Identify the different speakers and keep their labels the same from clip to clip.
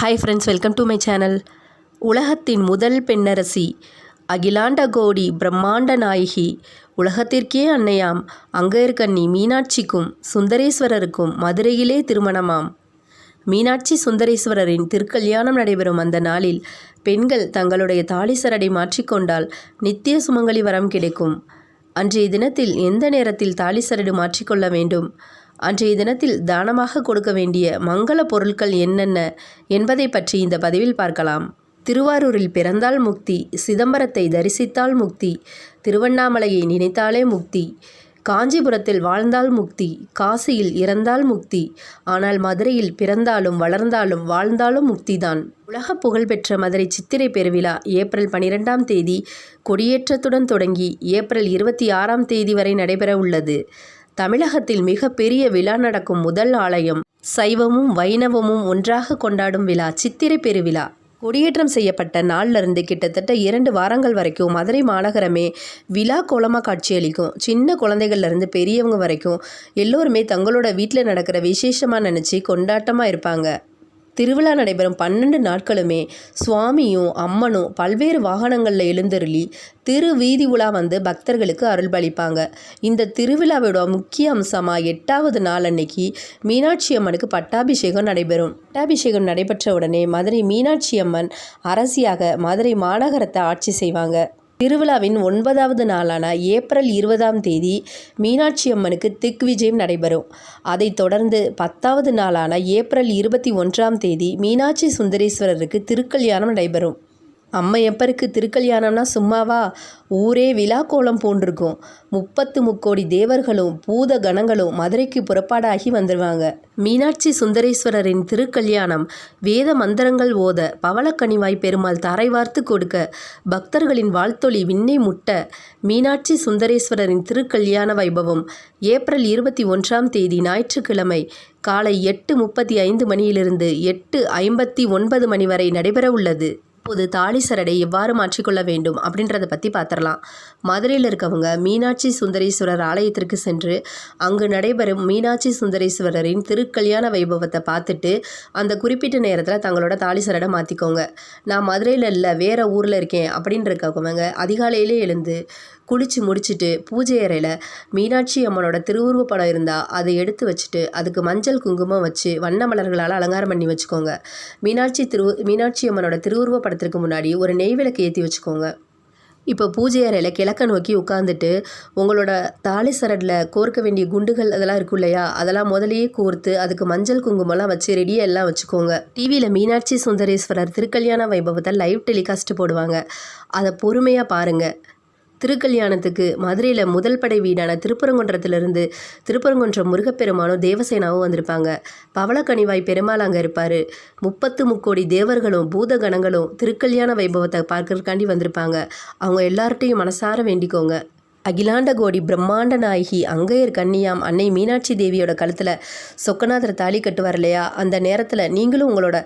Speaker 1: Hi friends welcome to my channel உலகத்தின் முதல் பெண்ணரசி அகிலாண்ட கோடி பிரம்மாண்ட நாயகி. உலகத்திற்கே அன்னையாம். அங்கேற்கண்ணி மீனாட்சிக்கும் சுந்தரேஸ்வரருக்கும் மதுரையிலே திருமணமாம். மீனாட்சி சுந்தரேஸ்வரரின் திருக்கல்யாணம் நடைபெறும் அந்த நாளில் பெண்கள் தங்களுடைய தாலி சரடை மாற்றிக்கொண்டால் நித்திய சுமங்கலி வரம் கிடைக்கும். அன்றைய தினத்தில் எந்த நேரத்தில் தாலி சரடு மாற்றிக்கொள்ள வேண்டும்? அன்றைய தினத்தில் தானமாக கொடுக்க வேண்டிய மங்கள பொருட்கள் என்னென்ன என்பதை பற்றி இந்த பதிவில் பார்க்கலாம். திருவாரூரில் பிறந்தால் முக்தி சிதம்பரத்தை தரிசித்தால் முக்தி திருவண்ணாமலையை நினைத்தாலே முக்தி காஞ்சிபுரத்தில் வாழ்ந்தால் முக்தி காசியில் இறந்தால் முக்தி ஆனால் மதுரையில் பிறந்தாலும் வளர்ந்தாலும் வாழ்ந்தாலும் முக்திதான். உலக புகழ்பெற்ற மதுரை சித்திரை பெருவிழா ஏப்ரல் பனிரெண்டாம் தேதி கொடியேற்றத்துடன் தொடங்கி ஏப்ரல் இருபத்தி ஆறாம் தேதி வரை நடைபெற உள்ளது. தமிழகத்தில் மிக பெரிய விழா நடக்கும் முதல் ஆலயம் சைவமும் வைணவமும் ஒன்றாக கொண்டாடும் விழா சித்திரை பெருவிழா. கொடியேற்றம் செய்யப்பட்ட நாள்லேருந்து கிட்டத்தட்ட இரண்டு வாரங்கள் வரைக்கும் மதுரை மாநகரமே விழா கோலமாக காட்சியளிக்கும். சின்ன குழந்தைகள்லேருந்து பெரியவங்க வரைக்கும் எல்லோருமே தங்களோட வீட்டில் நடக்கிற விசேஷமாக நினச்சி கொண்டாட்டமாக இருப்பாங்க. திருவிழா நடைபெறும் பன்னெண்டு நாட்களுமே சுவாமியும் அம்மனும் பல்வேறு வாகனங்களில் எழுந்தருளி திரு வீதி உலா வந்து பக்தர்களுக்கு அருள்பளிப்பாங்க. இந்த திருவிழாவோட முக்கிய அம்சமாக எட்டாவது நாள் அன்னைக்கு மீனாட்சி அம்மனுக்கு பட்டாபிஷேகம் நடைபெறும். பட்டாபிஷேகம் நடைபெற்ற உடனே மதுரை மீனாட்சி அம்மன் அரசியாக மதுரை மாநகரத்தை ஆட்சி செய்வாங்க. திருவிழாவின் ஒன்பதாவது நாளான ஏப்ரல் இருபதாம் தேதி மீனாட்சி அம்மனுக்கு திக் விஜயம் நடைபெறும். அதைத் தொடர்ந்து பத்தாவது நாளான ஏப்ரல் இருபத்தி ஒன்றாம் தேதி மீனாட்சி சுந்தரேஸ்வரருக்கு திருக்கல்யாணம் நடைபெறும். அம்மையப்பருக்கு திருக்கல்யாணம்னா சும்மாவா? ஊரே விழா கோலம் போன்றிருக்கும். முப்பத்து முக்கோடி தேவர்களும் பூத கணங்களும் மதுரைக்கு புறப்பாடாகி வந்துடுவாங்க மீனாட்சி சுந்தரேஸ்வரரின் திருக்கல்யாணம் வேத மந்திரங்கள் ஓத பவளக்கனிவாய் பெருமாள் தாரை வார்த்து கொடுக்க பக்தர்களின் வாழ்த்தொளி விண்ணை முட்ட மீனாட்சி சுந்தரேஸ்வரரின் திருக்கல்யாண வைபவம் ஏப்ரல் இருபத்தி ஒன்றாம் தேதி ஞாயிற்றுக்கிழமை காலை எட்டு முப்பத்தி ஐந்து மணியிலிருந்து எட்டு ஐம்பத்தி ஒன்பது மணி வரை நடைபெற உள்ளது இப்போது தாலி சரடை எவ்வாறு மாற்றிக்கொள்ள வேண்டும் அப்படின்றத பற்றி பார்த்துடலாம் மதுரையில் இருக்கவங்க மீனாட்சி சுந்தரேஸ்வரர் ஆலயத்திற்கு சென்று அங்கு நடைபெறும் மீனாட்சி சுந்தரேஸ்வரரின் திருக்கல்யாண வைபவத்தை பார்த்துட்டு அந்த குறிப்பிட்ட நேரத்தில் தங்களோட தாலி சரடை மாற்றிக்கோங்க நான் மதுரையில் இல்லை வேறு ஊரில் இருக்கேன் அப்படின்னு இருக்கவங்க அதிகாலையிலே எழுந்து குளித்து முடிச்சுட்டு பூஜை அறையில் மீனாட்சி அம்மனோட திருவுருவ படம் இருந்தால் அதை எடுத்து வச்சுட்டு அதுக்கு மஞ்சள் குங்குமம் வச்சு வண்ண மலர்களால் அலங்காரம் பண்ணி வச்சுக்கோங்க. மீனாட்சி திரு மீனாட்சி அம்மனோட திருவுருவ படத்திற்கு முன்னாடி ஒரு நெய் விளக்கு ஏற்றி வச்சுக்கோங்க. இப்போ பூஜை அறையில் கிழக்க நோக்கி உட்காந்துட்டு உங்களோட தாலி சரடில் கோர்க்க வேண்டிய குண்டுகள் அதெல்லாம் இருக்கும் இல்லையா? அதெல்லாம் முதலையே கோர்த்து அதுக்கு மஞ்சள் குங்குமம்லாம் வச்சு ரெடியாக எல்லாம் வச்சுக்கோங்க. டிவியில் மீனாட்சி சுந்தரேஸ்வரர் திருக்கல்யாண வைபவத்தை லைவ் டெலிகாஸ்ட் போடுவாங்க. அதை பொறுமையாக பாருங்கள் திருக்கல்யாணத்துக்கு மதுரையில் முதல் படை வீடான திருப்பரங்குன்றத்திலிருந்து திருப்பரங்குன்றம் முருகப்பெருமானும் தேவசேனாவும் வந்திருப்பாங்க. பவளக்கனிவாய் பெருமாள் அங்கே இருப்பார். முப்பத்து முக்கோடி தேவர்களும் பூத கணங்களும் திருக்கல்யாண வைபவத்தை பார்க்கறதுக்காண்டி வந்திருப்பாங்க. அவங்க எல்லார்ட்டையும் மனசார வேண்டிக்கோங்க. அகிலாண்ட கோடி பிரம்மாண்ட நாயகி அங்கையர் கன்னியாம் அன்னை மீனாட்சி தேவியோட கழுத்தில் சொக்கநாதர் தாலி கட்டுவார் இல்லையா? அந்த நேரத்தில் நீங்களும் உங்களோட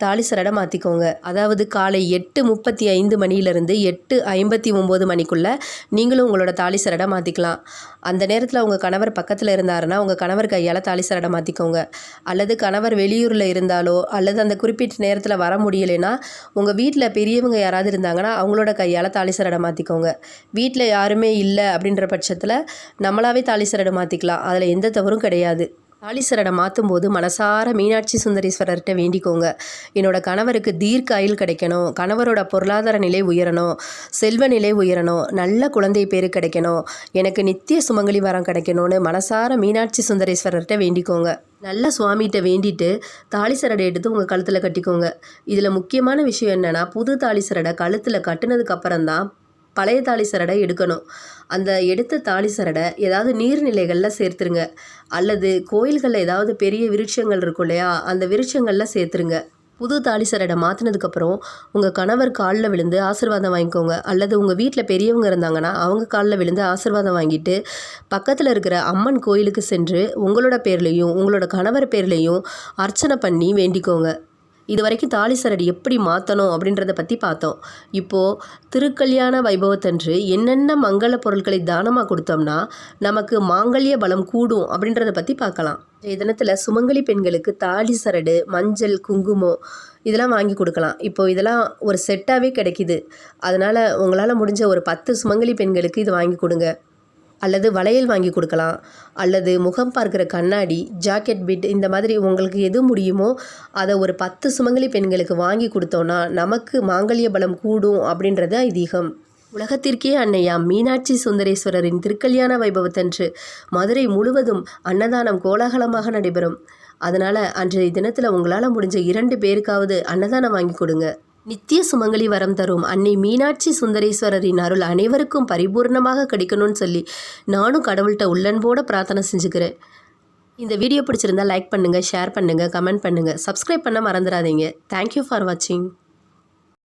Speaker 1: தாலி சரடை மாற்றிக்கோங்க அதாவது காலை எட்டு முப்பத்தி ஐந்து மணியிலிருந்து எட்டு ஐம்பத்தி ஒம்பது மணிக்குள்ளே நீங்களும் உங்களோட தாலி சரடை மாற்றிக்கலாம் அந்த நேரத்தில் உங்கள் கணவர் பக்கத்தில் இருந்தாருன்னா உங்கள் கணவர் கையால் தாலிசரடை மாற்றிக்கோங்க அல்லது கணவர் வெளியூரில் இருந்தாலோ அல்லது அந்த குறிப்பிட்ட நேரத்தில் வர முடியலைன்னா உங்கள் வீட்டில் பெரியவங்க யாராவது இருந்தாங்கன்னா அவங்களோட கையால் தாலிசரடை மாற்றிக்கோங்க வீட்டில் யாருமே இல்லை அப்படின்ற பட்சத்தில் நம்மளாவே தாலிசரடை மாற்றிக்கலாம் அதில் எந்த தவறும் கிடையாது. தாலிசரடை மாற்றும் போது மனசார மீனாட்சி சுந்தரீஸ்வரர்கிட்ட வேண்டிக்கோங்க. என்னோட கணவருக்கு தீர்க்க ஆயுள் கிடைக்கணும். கணவரோட பொருளாதார நிலை உயரணும். செல்வ நிலை உயரணும். நல்ல குழந்தை பேர் கிடைக்கணும். எனக்கு நித்திய சுமங்கலி வரம் கிடைக்கணும்னு மனசார மீனாட்சி சுந்தரீஸ்வரர்கிட்ட வேண்டிக்கோங்க. நல்ல சுவாமிகிட்ட வேண்டிட்டு தாலி சரடை எடுத்து உங்கள் கழுத்தில் கட்டிக்கோங்க. இதில் முக்கியமான விஷயம் என்னென்னா புது தாலி சரடை கழுத்தில் கட்டினதுக்கப்புறம் தான் பழைய தாலி சரடை எடுக்கணும். அந்த எடுத்த தாலி சரடை ஏதாவது நீர்நிலைகளில் சேர்த்துருங்க. அல்லது கோயில்களில் ஏதாவது பெரிய விருட்சங்கள் இருக்கும் இல்லையா? அந்த விருட்சங்களில் சேர்த்துருங்க. புது தாலி சரடை மாற்றினதுக்கப்புறம் உங்கள் கணவர் காலில் விழுந்து ஆசிர்வாதம் வாங்கிக்கோங்க. அல்லது உங்கள் வீட்டில் பெரியவங்க இருந்தாங்கன்னா அவங்க காலில் விழுந்து ஆசிர்வாதம் வாங்கிட்டு பக்கத்தில் இருக்கிற அம்மன் கோயிலுக்கு சென்று உங்களோட பேர்லேயும் உங்களோட கணவர் பேர்லேயும் அர்ச்சனை பண்ணி வேண்டிக்கோங்க. இது வரைக்கும் தாலி சரடு எப்படி மாற்றணும் அப்படின்றத பற்றி பார்த்தோம். இப்போது திருக்கல்யாண வைபவத்தன்று என்னென்ன மங்கள பொருட்களை தானமாக கொடுத்தோம்னா நமக்கு மாங்கல்ய பலம் கூடும் அப்படின்றத பற்றி பார்க்கலாம். இன்றைய தினத்தில் சுமங்கலி பெண்களுக்கு தாலி சரடு மஞ்சள் குங்குமம் இதெல்லாம் வாங்கி கொடுக்கலாம். இப்போ இதெல்லாம் ஒரு செட்டாகவே கிடைக்கிது. அதனால் உங்களால் முடிஞ்ச ஒரு பத்து சுமங்கலி பெண்களுக்கு இது வாங்கி கொடுங்க. அல்லது வளையல் வாங்கி கொடுக்கலாம். அல்லது முகம் பார்க்குற கண்ணாடி ஜாக்கெட் பிட் இந்த மாதிரி உங்களுக்கு எது முடியுமோ அதை ஒரு பத்து சுமங்கலி பெண்களுக்கு வாங்கி கொடுத்தோன்னா நமக்கு மாங்கல்ய பலம் கூடும் அப்படின்றது ஐதீகம். உலகத்திற்கே அன்னையாம் மீனாட்சி சுந்தரேஸ்வரரின் திருக்கல்யாண வைபவத்தன்று மதுரை முழுவதும் அன்னதானம் கோலாகலமாக நடைபெறும். அதனால் அன்றைய தினத்தில் உங்களால் முடிஞ்ச இரண்டு பேருக்காவது அன்னதானம் வாங்கி கொடுங்க. நித்திய சுமங்கலி வரம் தரும் அன்னை மீனாட்சி சுந்தரேஸ்வரரின் அருள் அனைவருக்கும் பரிபூர்ணமாக கிடைக்கணும்னு சொல்லி நானும் கடவுள்கிட்ட உள்ளன்போட பிரார்த்தனை செஞ்சுக்கிறேன். இந்த வீடியோ பிடிச்சிருந்தா லைக் பண்ணுங்கள் ஷேர் பண்ணுங்கள் கமெண்ட் பண்ணுங்கள் சப்ஸ்கிரைப் பண்ண மறந்துடாதீங்க. தேங்க்யூ ஃபார் வாட்சிங்